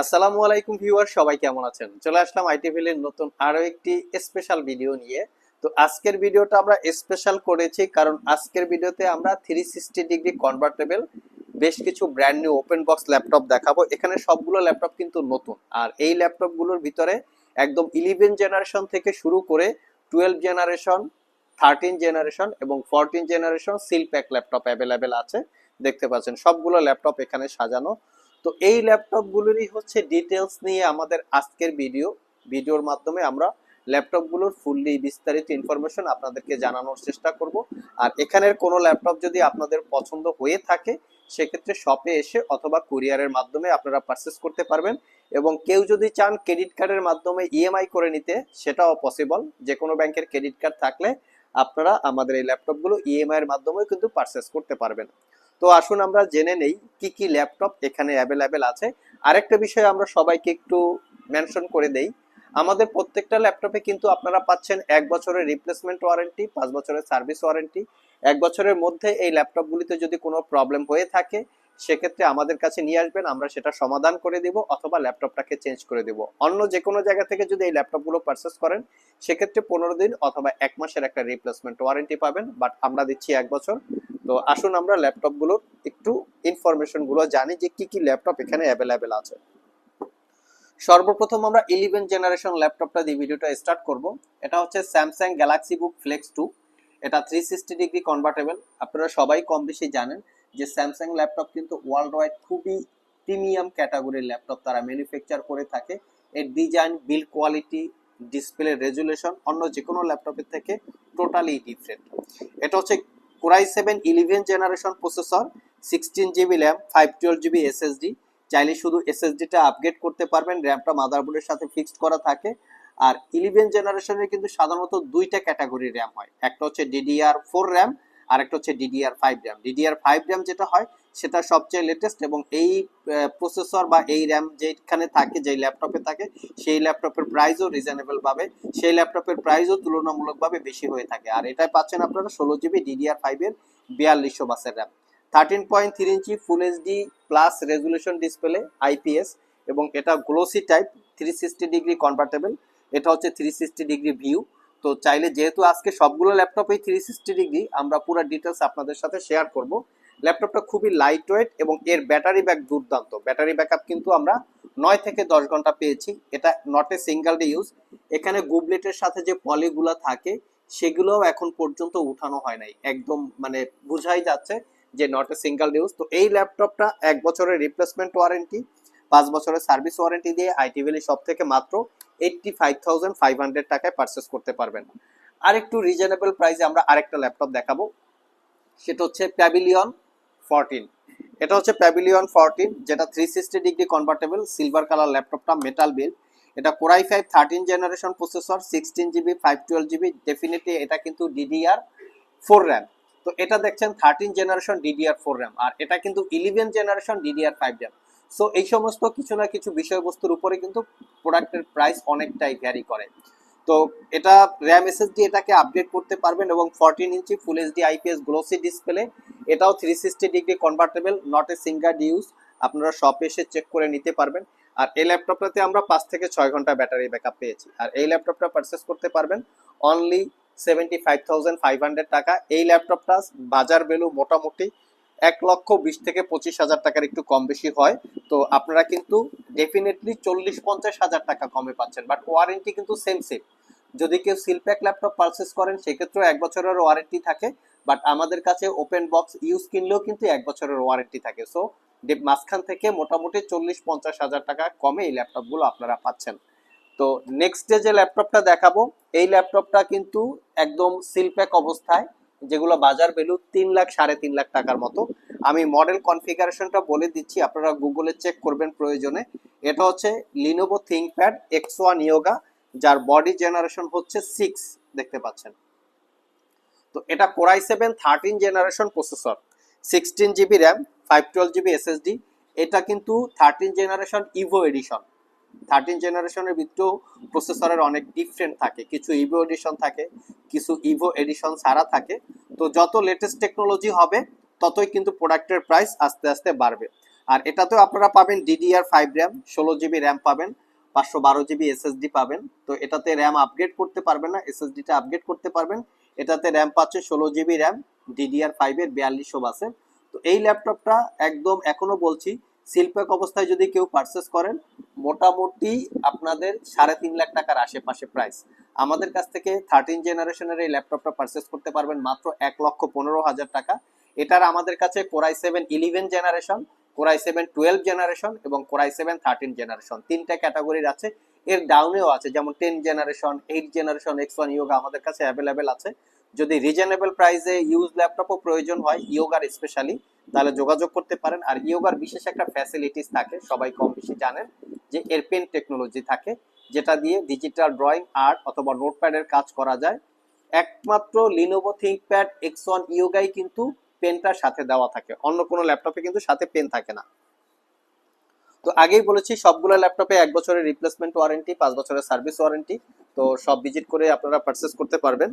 আসসালামু আলাইকুম ভিউয়ার সবাই কেমন আছেন? চলে আসলাম আইটিভিলের নতুন আরও একটি স্পেশাল ভিডিও নিয়ে। তো আজকের ভিডিওটা আমরা স্পেশাল করেছি কারণ আজকের ভিডিওতে আমরা থ্রি সিক্সটি ডিগ্রি কনভার্টেবল বেশ কিছু brand new open box laptop দেখাবো। এখানে সবগুলো ল্যাপটপ কিন্তু নতুন। আর এই ল্যাপটপগুলোর ভিতরে একদম ইলেভেন জেনারেশন থেকে শুরু করে টুয়েলভ জেনারেশন থার্টিন জেনারেশন এবং fourteen generation seal pack laptop available আছে। দেখতে পাচ্ছেন, সবগুলো ল্যাপটপ এখানে সাজানো। তো এই ল্যাপটপগুলোরই হচ্ছে ডিটেলস নিয়ে আমাদের আজকের ভিডিও ভিডিওর মাধ্যমে আমরা ল্যাপটপগুলোর ফুললি বিস্তারিত ইনফরমেশন আপনাদেরকে জানানোর চেষ্টা করব। আর এখানের কোনো ল্যাপটপ যদি আপনাদের পছন্দ হয়ে থাকে, সেক্ষেত্রে শপে এসে অথবা কুরিয়ারের মাধ্যমে আপনারা পারচেস করতে পারবেন। এবং কেউ যদি চান ক্রেডিট কার্ডের মাধ্যমে ইএমআই করে নিতে, সেটাও পসিবল যে কোনো ব্যাংকের ক্রেডিট কার্ড থাকলে আপনারা আমাদের এই ল্যাপটপগুলো ইএমআই এর মাধ্যমেও কিন্তু পারচেস করতে পারবেন। তো আসুন আমরা জেনে নেই কি কি ল্যাপটপ এখানে অ্যাভেলেবেল আছে। আরেকটা বিষয় আমরা সবাইকে একটু মেনশন করে দেই। আমাদের প্রত্যেকটা ল্যাপটপে কিন্তু আপনারা পাচ্ছেন এক বছরের রিপ্লেসমেন্ট ওয়ারেন্টি পাঁচ বছরের সার্ভিস ওয়ারেন্টি এক বছরের মধ্যে এই ল্যাপটপগুলিতে যদি কোনো প্রবলেম হয়ে থাকে সেক্ষেত্রে আমাদের কাছে নিয়ে আসবেন, আমরা সেটা সমাধান করে দিব অথবা ল্যাপটপটাকে চেঞ্জ করে দিব। অন্য যে কোনো জায়গা থেকে যদি এই ল্যাপটপগুলো পারচেস করেন, সেক্ষেত্রে পনেরো দিন অথবা এক মাসের একটা রিপ্লেসমেন্ট ওয়ারেন্টি পাবেন বাট আমরা দিচ্ছি এক বছর। তো আসুন আমরা ল্যাপটপগুলোর একটু ইনফরমেশনগুলো জানি যে কি কি ল্যাপটপ এখানে অ্যাভেলেবেল আছে। সর্বপ্রথম আমরা ইলেভেন জেনারেশন ল্যাপটপটা দিয়ে ভিডিওটা স্টার্ট করব। এটা হচ্ছে Samsung Galaxy Book Flex two এটা থ্রি সিক্সটি ডিগ্রি কনভার্টেবল আপনারা সবাই কম বেশি জানেন। যে স্যামসাং ল্যাপটপ কিন্তু ওয়ার্ল্ড ওয়াইড খুবই প্রিমিয়াম ক্যাটাগরির ল্যাপটপ তারা ম্যানুফ্যাকচার করে থাকে। এর design build quality display resolution অন্য যে কোনো ল্যাপটপের থেকে টোটালি ডিফারেন্ট এটা হচ্ছে Core i seven eleven generation processor sixteen GB RAM five twelve GB SSD চাইলে শুধু এসএসডিটা আপগ্রেড করতে পারবেন র্যামটা মাদারবোর্ডের সাথে ফিক্সড করা থাকে। আর ইলেভেন জেনারেশনের কিন্তু সাধারণত দুইটা ক্যাটাগরি র্যাম হয়। একটা হচ্ছে ডিডিআর ফোর র্যাম আর একটা হচ্ছে DDR five RAM DDR five RAM যেটা হয়, সেটা সবচেয়ে লেটেস্ট এবং এই প্রসেসর বা এই র্যাম যেখানে থাকে, যেই ল্যাপটপে থাকে, সেই ল্যাপটপের প্রাইসও রিজনেবল পাবে সেই ল্যাপটপের প্রাইসও তুলনামূলকভাবে বেশি হয়ে থাকে। আর এটাই পাচ্ছেন আপনারা ষোলো জিবি ডিডিআর ফাইভের বিয়াল্লিশশো বাসের RAM thirteen point three inch full HD plus resolution display IPS এবং এটা glossy type three sixty degree convertible এটা হচ্ছে থ্রি সিক্সটি ডিগ্রি ভিউ তো চাইলে যেহেতু আজকে সবগুলো ল্যাপটপেই থ্রি সিক্সটি ডিগ্রি আমরা পুরো ডিটেলস আপনাদের সাথে শেয়ার করব। ল্যাপটপটা খুবই লাইট ওয়েট এবং এর ব্যাটারি ব্যাক দুর্দান্ত। ব্যাটারি ব্যাকআপ কিন্তু আমরা নয় থেকে দশ ঘণ্টা পেয়েছি। এটা not a single day use এখানে গুবলেটের সাথে যে পলিগুলো থাকে, সেগুলোও এখন পর্যন্ত উঠানো হয় নাই। একদম মানে বোঝাই যাচ্ছে যে নট এ সিঙ্গেল ইউজ তো এই ল্যাপটপটা এক বছরের রিপ্লেসমেন্ট ওয়ারেন্টি পাঁচ বছরের সার্ভিস ওয়ারেন্টি দিয়ে আইটি ভ্যালি সব থেকে মাত্র eighty five thousand five hundred টাকায় পারচেস করতে পারবেন। আর রিজনেবল প্রাইসে আমরা আরেকটা ল্যাপটপ দেখাবো। সেটা হচ্ছে প্যাভিলিয়ন ফোরটিন এটা হচ্ছে প্যাভিলিয়ন ফোরটিন যেটা three sixty degree convertible silver colour ল্যাপটপটা মেটাল বিল এটা Core i five thirteen generation processor sixteen GB five twelve GB definitely এটা কিন্তু ডিডিআর ফোর র্যাম তো এটা দেখছেন thirteen generation DDR four RAM আর এটা কিন্তু eleven generation DDR five RAM so এই সমস্ত কিছু না কিছু বিষয়বস্তুর উপরে কিন্তু প্রোডাক্টের প্রাইস অনেকটাই ভ্যারি করে। তো এটা র্যাম এসএসডি এটাকে আপডেট করতে পারবেন এবং fourteen inch full HD IPS glossy display এটাও three sixty degree convertible not a single use আপনারা শপে এসে চেক করে নিতে পারবেন। আর এই ল্যাপটপটাতে আমরা পাঁচ থেকে ছয় ঘণ্টা ব্যাটারি ব্যাকআপ পেয়েছি। আর এই ল্যাপটপটা পারচেস করতে পারবেন only seventy five thousand five hundred টাকা। এই ল্যাপটপটা বাজার ভ্যালু মোটামুটি এক লক্ষ বিশ থেকে পঁচিশ হাজার টাকার একটু কম বেশি হয়। তো আপনারা কিন্তু ডেফিনেটলি চল্লিশ, পঞ্চাশ হাজার টাকা কমে পাচ্ছেন। বাট ওয়ারেন্টি কিন্তু সেম সেম যদি কেউ সিলপ্যাক ল্যাপটপ পারচেস করেন, সেক্ষেত্রেও এক বছরের ওয়ারেন্টি থাকে। বাট আমাদের কাছে ওপেন বক্স ইউজ কিনলেও কিন্তু এক বছরের ওয়ারেন্টি থাকে। সো মাঝখান থেকে মোটামুটি চল্লিশ, পঞ্চাশ হাজার টাকা কমে এই ল্যাপটপগুলো আপনারা পাচ্ছেন। তো নেক্সট ডে যে ল্যাপটপটা দেখাবো, এই ল্যাপটপটা কিন্তু একদম সিলপ্যাক অবস্থায়। যেগুলো বাজার ভ্যালু তিন লাখ, সাড়ে তিন লাখ টাকার মতো। আমি মডেল কনফিগারেশনটা বলে দিচ্ছি, আপনারা গুগলে চেক করবেন প্রয়োজনে। এটা হচ্ছে Lenovo ThinkPad X one Yoga যার বডি জেনারেশন হচ্ছে সিক্স দেখতে পাচ্ছেন। তো এটা Core i seven thirteen generation processor sixteen GB RAM five twelve GB SSD এটা কিন্তু thirteen generation Evo edition thirteen জেনারেশনের ভিতরেও প্রসেসরের অনেক ডিফারেন্ট থাকে। কিছু ইভো এডিশন থাকে, কিছু ইভো এডিশন ছাড়া থাকে। তো যত লেটেস্ট টেকনোলজি হবে, ততই কিন্তু প্রোডাক্টের প্রাইস আস্তে আস্তে বাড়বে। আর এটাতেও আপনারা পাবেন ডিডিআর ফাইভ র্যাম ষোলো জিবি র্যাম পাবেন, পাঁচশো বারো জিবি এসএসডি পাবেন। তো এটাতে র্যাম আপগ্রেড করতে পারবেন না এসএসডিটা আপগ্রেড করতে পারবেন। এটাতে র্যাম পাচ্ছে ষোলো জিবি র্যাম ডিডিআর ফাইভের বিয়াল্লিশশো বাসের তো এই ল্যাপটপটা একদম এখনও বলছি শিল্পক অবস্থায় যদি কেউ পারচেস করেন মোটামুটি আপনাদের সাড়ে তিন লাখ টাকার আশেপাশে প্রাইস আমাদের কাছ থেকে থার্টিন জেনারেশনের এই ল্যাপটপটা পারচেস করতে পারবেন মাত্র এক লক্ষ পনেরো হাজার টাকা। এটার আমাদের কাছে Core i seven eleven generation Core i seven twelve generation এবং Core i seven thirteen generation তিনটা ক্যাটাগরির আছে। এর ডাউনেও আছে, যেমন ten generation eight generation X one Yoga আমাদের কাছে অ্যাভেলেবেল আছে। যদি রিজনেবল প্রাইসে ইউজ ল্যাপটপও প্রয়োজন হয় ইয়োগার স্পেশালি তাহলে যোগাযোগ করতে পারেন। আর ইয়োগার বিশেষ একটা ফ্যাসিলিটিস থাকে, সবাই কম বেশি জানেন, যে এর টেকনোলজি থাকে, যেটা দিয়ে ডিজিটাল ড্রয়িং আর্ট অথবা নোটপ্যাডের কাজ করা যায়। একমাত্র লিনোভো থিঙ্কপ্যাড এক্স ওয়ান ইয়োগাই কিন্তু পেনটার সাথে দেওয়া থাকে। অন্য কোনো ল্যাপটপে কিন্তু সাথে পেন থাকে না। তো আগেই বলেছি, সবগুলো ল্যাপটপে এক বছরের রিপ্লেসমেন্ট ওয়ারেন্টি পাঁচ বছরের সার্ভিস ওয়ারেন্টি তো সব ভিজিট করে আপনারা পারচেস করতে পারবেন।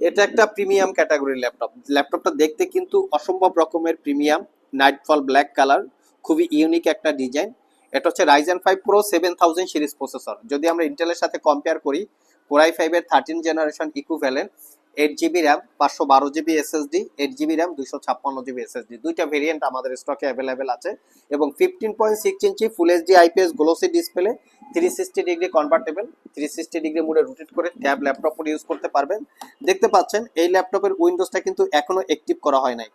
এটা একটা প্রিমিয়াম ক্যাটাগরি ল্যাপটপ ল্যাপটপটা দেখতে কিন্তু অসম্ভব রকমের প্রিমিয়াম নাইটফল ব্ল্যাক কালার খুবই ইউনিক একটা ডিজাইন এটা হচ্ছে Ryzen five Pro seven thousand series processor যদি আমরা ইন্টেলের সাথে কম্পেয়ার করি কোরাই ফাইভের thirteen generation equivalent eight GB RAM পাঁচশো বারো GB SSD eight GB RAM দুশো ছাপ্পান্ন জিবি এসএসডি দুইটা ভেরিয়েন্ট আমাদের স্টকে অ্যাভেলেবেল আছে এবং fifteen point six inch full HD IPS glossy display three sixty degree convertible three sixty degree মোডে রোটেট করে ট্যাব ল্যাপটপ ইউজ করতে পারবেন। দেখতে পাচ্ছেন, এই ল্যাপটপের উইন্ডোজটা কিন্তু এখনও অ্যাক্টিভ করা হয় নাই।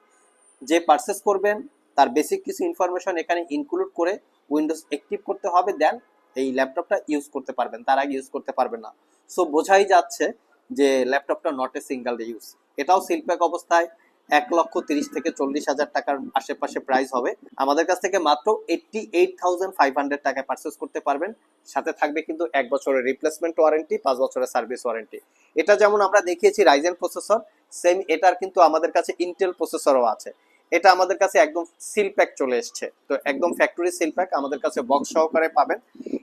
যে পারচেস করবেন, তার বেসিক কিছু ইনফরমেশন এখানে ইনক্লুড করে উইন্ডোজ অ্যাক্টিভ করতে হবে দেন এই ল্যাপটপটা ইউজ করতে পারবেন। তার আগে ইউজ করতে পারবেন না। সো বোঝাই যাচ্ছে যে ল্যাপটপটা নট এ সিঙ্গেল ইউজ এটাও শিল্পক অবস্থায় এক লক্ষ তিরিশ থেকে চল্লিশ হাজার টাকার আশেপাশে প্রাইস হবে। আমাদের কাছ থেকে মাত্র eighty eight thousand five hundred টাকায় পারচেস করতে পারবেন। সাথে থাকবে কিন্তু এক বছরের রিপ্লেসমেন্ট ওয়ারেন্টি পাঁচ বছরের সার্ভিস ওয়ারেন্টি এটা যেমন আমরা দেখিয়েছি রাইজেন প্রসেসর সেম এটার কিন্তু আমাদের কাছে ইন্টেল প্রসেসরও আছে। এটা আমাদের কাছে একদম সিল প্যাক চলে এসছে। তো একদম ফ্যাক্টরি সিল প্যাক আমাদের কাছে বক্স সহকারে পাবেন।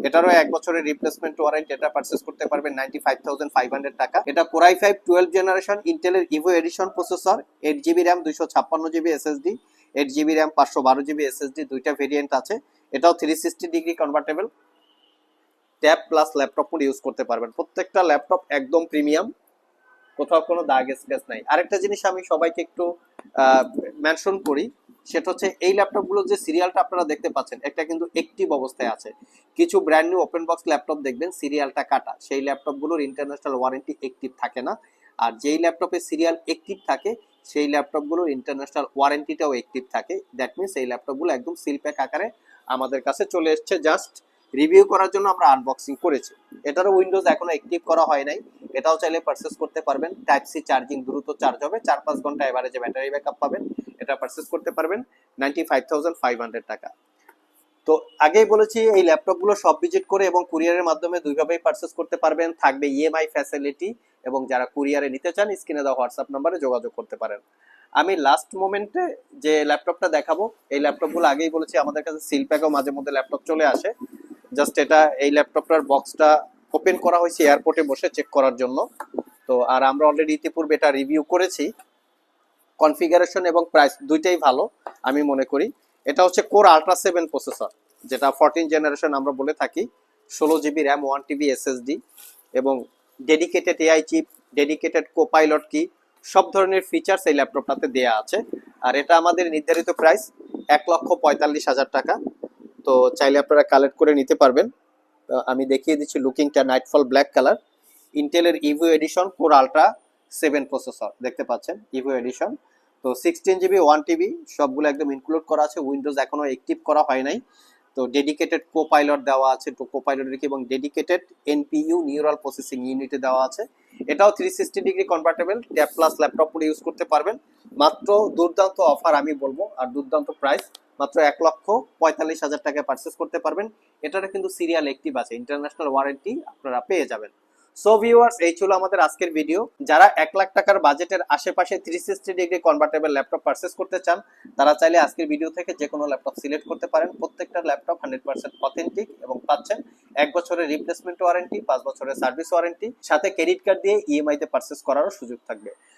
এটারও এক বছরের রিপ্লেসমেন্ট ওয়ারেন্টি এটা পারচেস করতে পারবেন নাইনটি ফাইভ থাউজেন্ড ফাইভ টাকা। এটা Core i five twelve generation ইন্টেলের Evo edition processor eight GB RAM দুইশো ছাপ্পান্ন GB SSD eight GB RAM পাঁচশো বারো জিবি এসএসডি দুইটা ভেরিয়েন্ট আছে। এটাও three sixty degree convertible tab plus laptop use করতে পারবেন। প্রত্যেকটা ল্যাপটপ একদম প্রিমিয়াম কোথাও কোনো দাগ স্ক্র্যাচ নাই। আরেকটা জিনিস আমি সবাইকে একটু মেনশন করি সেটা হচ্ছে এই ল্যাপটপগুলো যে সিরিয়ালটা আপনারা দেখতে পাচ্ছেন একটা কিন্তু অ্যাক্টিভ অবস্থায় আছে। কিছু brand new open box laptop দেখবেন, সিরিয়ালটা কাটা। সেই ল্যাপটপগুলোর ইন্টারন্যাশনাল ওয়ারেন্টি অ্যাক্টিভ থাকে না। আর যেই ল্যাপটপে সিরিয়াল অ্যাক্টিভ থাকে, সেই ল্যাপটপগুলোর ইন্টারন্যাশনাল ওয়ারেন্টিটাও অ্যাক্টিভ থাকে। দ্যাট মিনস এই ল্যাপটপগুলো একদম সিল প্যাক আকারে আমাদের কাছে চলে এসছে জাস্ট রিভিউ করার জন্য আমরা আনবক্সিং করেছি। এটারও উইন্ডোজ এখনও অ্যাক্টিভ করা হয় নাই। এটাও চাইলে পারচেস করতে পারবেন। টাইপ সি চার্জিং দ্রুত চার্জ হবে। চার পাঁচ ঘণ্টা এভারেজে ব্যাটারি ব্যাকআপ পাবেন। এটা পারচেস করতে পারবেন। Ninety five thousand five hundred টাকা। তো আগেই বলেছি, এই ল্যাপটপগুলো সব ভিজিট করে এবং কুরিয়ারের মাধ্যমে দুইভাবেই পারচেস করতে পারবেন। থাকবে ইএমআই ফ্যাসিলিটি এবং যারা কুরিয়ারে নিতে চান, স্ক্রিনে দেওয়া হোয়াটসঅ্যাপ নাম্বারে যোগাযোগ করতে পারেন। আমি লাস্ট মোমেন্টে যে ল্যাপটপটা দেখাবো, এই ল্যাপটপগুলো আগেই বলেছি, আমাদের কাছে সিল প্যাকও মাঝে মধ্যে ল্যাপটপ চলে আসে। জাস্ট এটা, এই ল্যাপটপটার বক্সটা ওপেন করা হয়েছে এয়ারপোর্টে বসে চেক করার জন্য। তো, আর আমরা অলরেডি ইতিপূর্বে এটা রিভিউ করেছি। কনফিগারেশন এবং প্রাইস দুইটাই ভালো, আমি মনে করি। এটা হচ্ছে কোর আল্ট্রা সেভেন প্রসেসর যেটা ফোরটিন জেনারেশন আমরা বলে থাকি। ষোলো GB RAM one TB SSD এবং dedicated AI chip dedicated Copilot কি সব ধরনের ফিচার্স এই ল্যাপটপটাতে দেয়া আছে। আর এটা আমাদের নির্ধারিত প্রাইস এক লক্ষ পঁয়তাল্লিশ হাজার টাকা। তো চাইলে আপনারা কালেক্ট করে নিতে পারবেন। আমি দেখিয়ে দিচ্ছি লুকিংটা নাইটফল ব্ল্যাক কালার ইন্টেলের Evo edition Core Ultra seven processor দেখতে পাচ্ছেন? ইভো এডিশন তো সিক্সটিন জিবি ওয়ান টিবি সবগুলো একদম ইনক্লুড করা আছে। উইন্ডোজ এখনও অ্যাক্টিভ করা হয় নাই। তো ডেডিকেটেড কো পাইলট দেওয়া আছে। তো রেখে এবং ডেডিকেটেড এনপিইউ নিউরাল প্রসেসিং ইউনিটে দেওয়া আছে। এটাও three sixty degree convertible tab plus laptop পুরো ইউজ করতে পারবেন। মাত্র দুর্দান্ত অফার আমি বলব, আর দুর্দান্ত প্রাইস মাত্র এক লক্ষ পঁয়তাল্লিশ হাজার টাকায় পারচেস করতে পারবেন। এটার কিন্তু সিরিয়াল অ্যাক্টিভ আছে ইন্টারন্যাশনাল ওয়ারেন্টি আপনারা পেয়ে যাবেন। সো ভিউয়ার্স এই ছিল আমাদের আজকের ভিডিও যারা এক লাখ টাকার বাজেটের আশেপাশে three sixty degree convertible laptop purchase করতে চান, তারা চাইলে আজকের ভিডিও থেকে যে কোনো ল্যাপটপ সিলেক্ট করতে পারেন। প্রত্যেকটা ল্যাপটপ হান্ড্রেড পার্সেন্ট অথেন্টিক এবং পাচ্ছেন এক বছরের রিপ্লেসমেন্ট ওয়ারেন্টি পাঁচ বছরের সার্ভিস ওয়ারেন্টি সাথে ক্রেডিট কার্ড দিয়ে ইএমআই তে পারচেস করারও সুযোগ থাকবে।